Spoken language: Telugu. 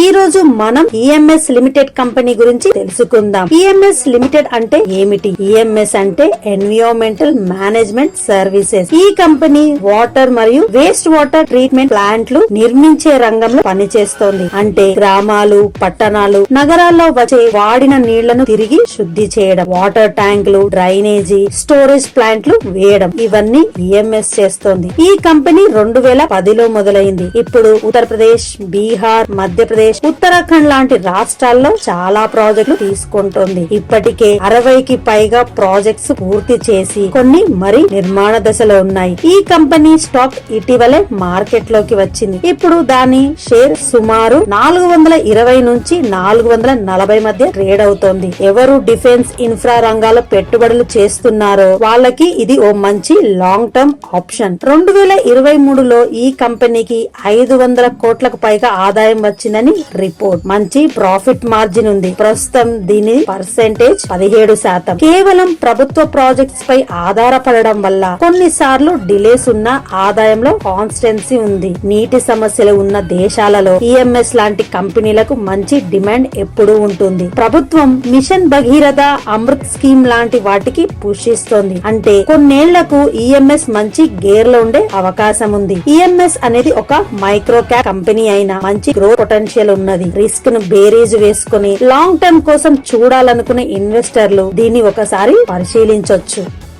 ఈ రోజు మనం ఈఎంఎస్ లిమిటెడ్ కంపెనీ గురించి తెలుసుకుందాం. ఈఎంఎస్ లిమిటెడ్ అంటే ఏమిటి? ఈఎంఎస్ అంటే ఎన్విరాన్మెంటల్ మేనేజ్మెంట్ సర్వీసెస్ ఈ కంపెనీ వాటర్ మరియు వేస్ట్ వాటర్ ట్రీట్మెంట్ ప్లాంట్లు నిర్మించే రంగంలో పనిచేస్తోంది. అంటే గ్రామాలు పట్టణాలు నగరాల్లో వచ్చే వాడిన నీళ్ళను తిరిగి శుద్ధి చేయడం వాటర్ ట్యాంకులు డ్రైనేజీ స్టోరేజ్ ప్లాంట్లు వేయడం. ఇవన్నీ ఈఎంఎస్ చేస్తోంది. ఈ కంపెనీ రెండు వేల పదిలో మొదలైంది. ఇప్పుడు ఉత్తరప్రదేశ్ బీహార్ మధ్యప్రదేశ్ ఉత్తరాఖండ్ లాంటి రాష్ట్రాల్లో చాలా ప్రాజెక్టులు తీసుకుంటోంది. ఇప్పటికే అరవైకి పైగా ప్రాజెక్ట్స్ పూర్తి చేసి కొన్ని మరి నిర్మాణ దశలో ఉన్నాయి. ఈ కంపెనీ స్టాక్ ఇటీవలే మార్కెట్లోకి వచ్చింది. ఇప్పుడు దాని షేర్ సుమారు నాలుగు వందల ఇరవై నుంచి నాలుగు వందల నలభై మధ్య ట్రేడ్ అవుతోంది. ఎవరు డిఫెన్స్ ఇన్ఫ్రా రంగాల పెట్టుబడులు చేస్తున్నారో వాళ్ళకి ఇది ఓ మంచి లాంగ్ టర్మ్ ఆప్షన్. రెండు వేల ఇరవై మూడులో ఈ కంపెనీకి ఐదు వందల కోట్లకు పైగా ఆదాయం వచ్చిందని రిపోర్ట్ మంచి ప్రాఫిట్ మార్జిన్ ఉంది. ప్రస్తుతం దీని పర్సెంటేజ్ పదిహేడు శాతం. కేవలం ప్రభుత్వ ప్రాజెక్ట్స్ పై ఆధారపడడం వల్ల కొన్నిసార్లు డిలేస్ ఉన్న ఆదాయంలో కాన్స్టెన్సీ ఉంది. నీటి సమస్యలు ఉన్న దేశాలలో ఈఎంఎస్ లాంటి కంపెనీలకు మంచి డిమాండ్ ఎప్పుడూ ఉంటుంది. ప్రభుత్వం మిషన్ భగీరథ అమృత్ స్కీమ్ లాంటి వాటికి పుషిస్తోంది అంటే కొన్నేళ్ళకు ఈఎంఎస్ మంచి గేర్లో ఉండే అవకాశం ఉంది. ఈఎంఎస్ అనేది ఒక మైక్రో క్యాప్ కంపెనీ అయిన మంచి గ్రోత్ పొటెన్షియల్ ఉన్నది రిస్క్ను బేరేజ్ వేసుకుని లాంగ్ టర్మ్ కోసం చూడాలనుకునే ఇన్వెస్టర్లు దీన్ని ఒకసారి పరిశీలించొచ్చు.